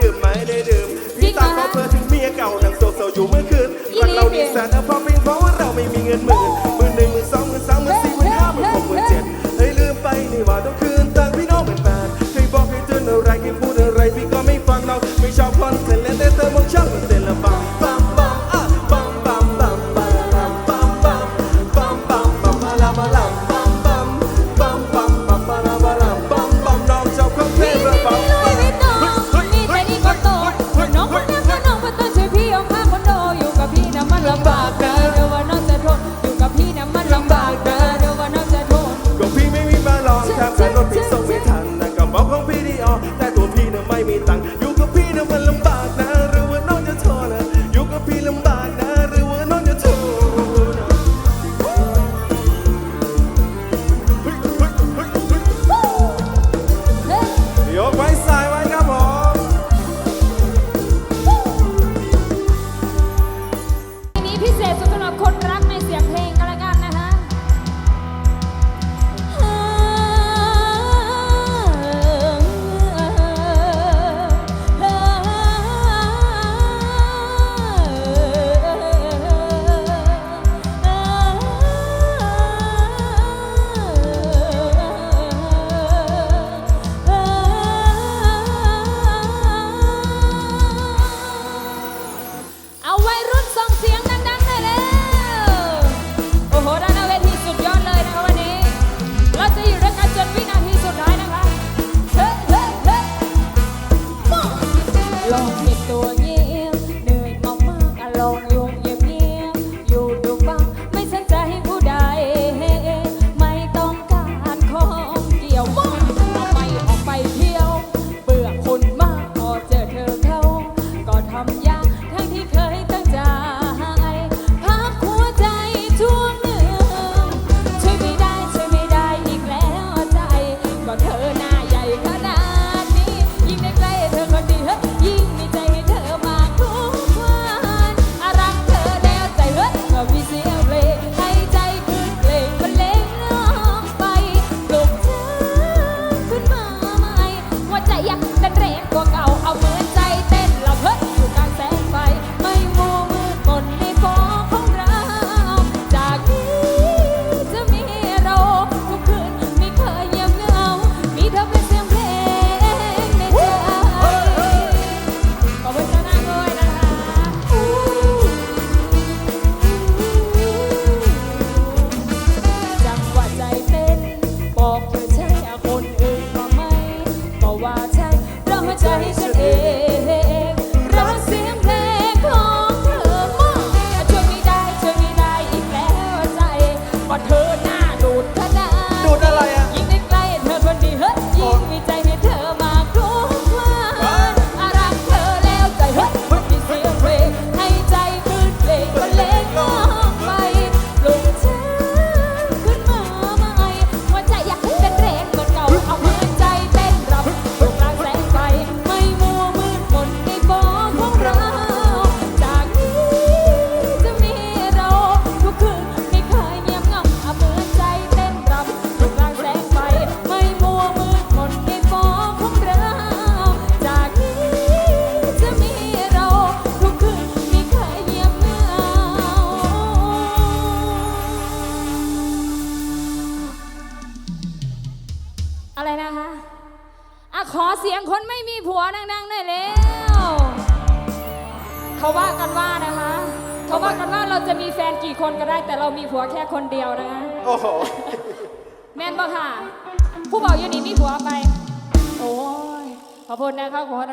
ดื่มไหมได้ดื่มพี่ตาเขาเพื่อถึงเมียเก่านั่งโศกเศร้าอยู่เมื่อคืน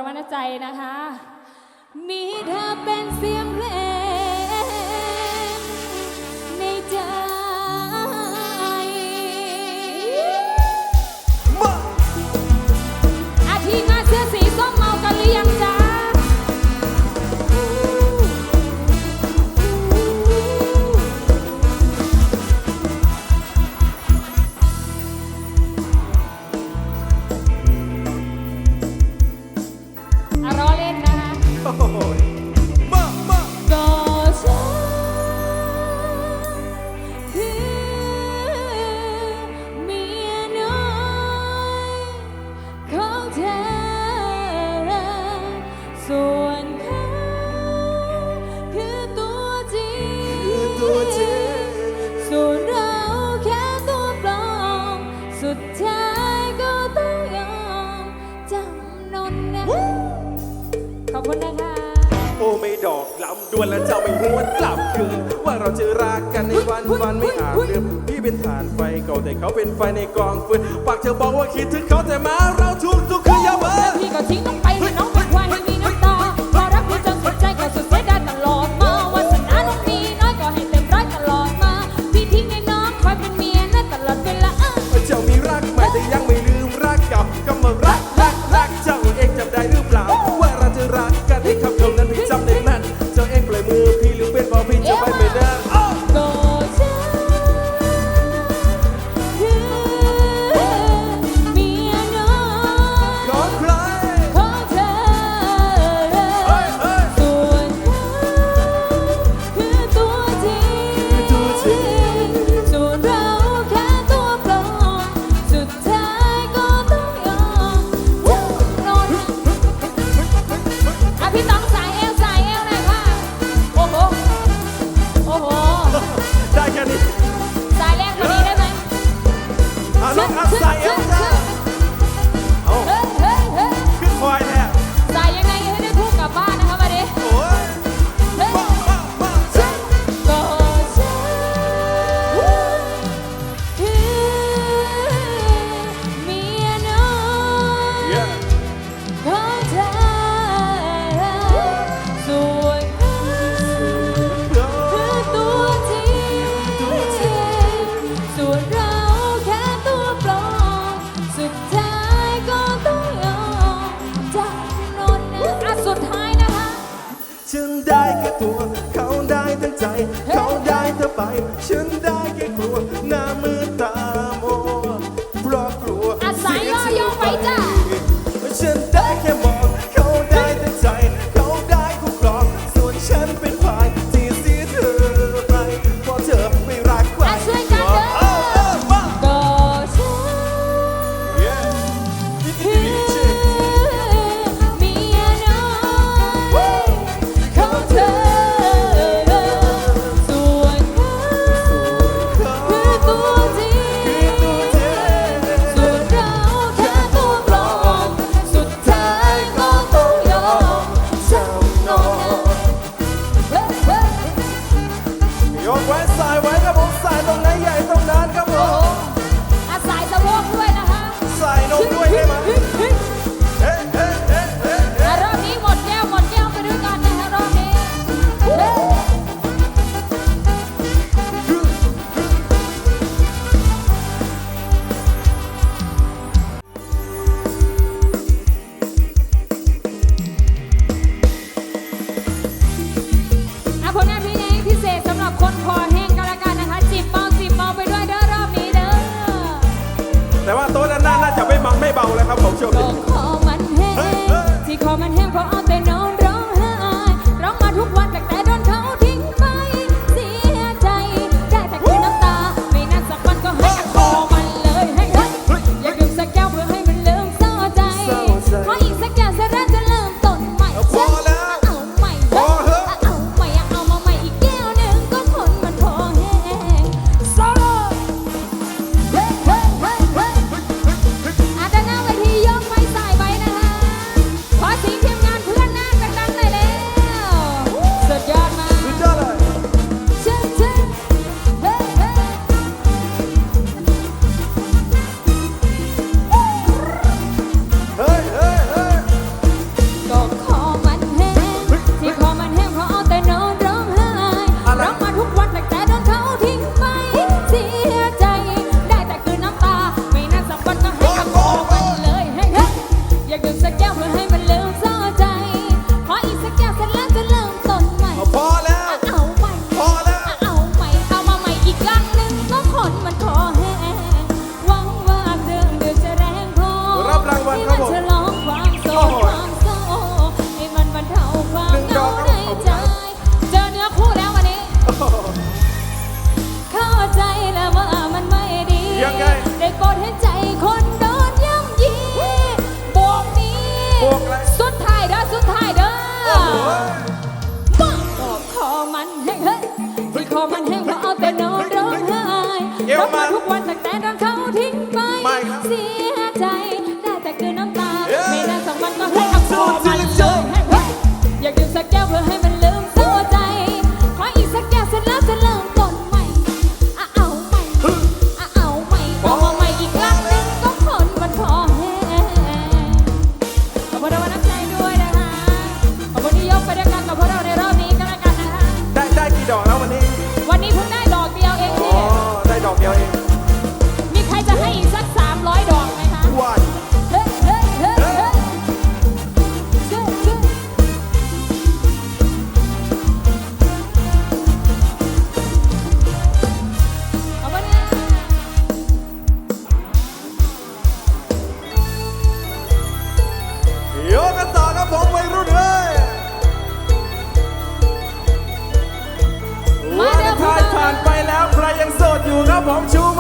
ระวัตใจนะคะ มีเธอเป็นเสียงเพลง ดวนแล้วเจ้าไม่หวนกลับคืนว่าเราจะรักกันในวันวันไม่อาจเลือมพี่เป็นฐานไฟเก่าแต่เขาเป็นไฟในกองฟืนปากเจะบอกว่าคิดถึงเขาแต่มาเราทุกทุกคืนอย่าเบื่อพี่ก็ทิ้งน้อง 现。from an for. ใจ Con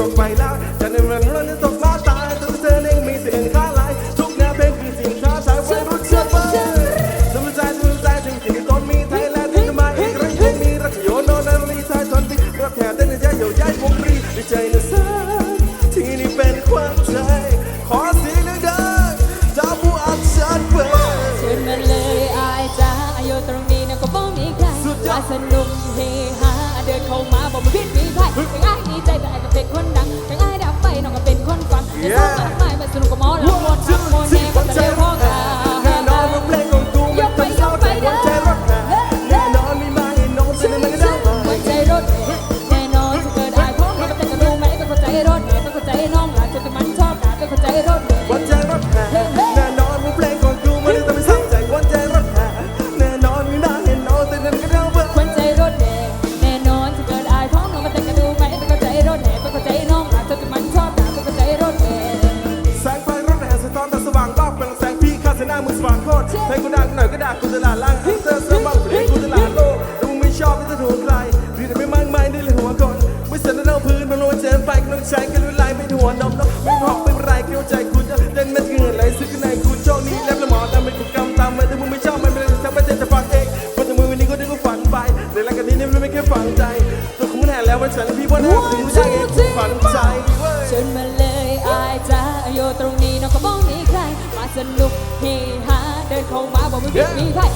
ลงไปแล้จะในเรื่องร้อนตกมาตายตัวเธอเองมีเสียงค้าไหลทุกแนวเพลงมีเสียงช้าสายไวรุ่นเชื่อไปสมใจสมใจถึงถึงตอนมีไทยและที่มาอีกรื่องคงมีรักโยนโนนารีไทยตอนที่รับแท้เต้นใจเยียวยาคงรีดีใจนะซึ้งที่นี่เป็นความใจขอเสียงแดงๆจากผู้อักษรเปิเชิญมาเลยอายจ้าอายู่ตรงนี้นะก็บ่มีใครมาสนุกเฮฮาเดินเข้ามาบอกมาพิษมีไทยไอ้นี่ใจแต่อาจจะเป็นคน 쓰는 거 สนุกเฮฮาเดินเข้ามาบอกไม่ผิดมีไพ่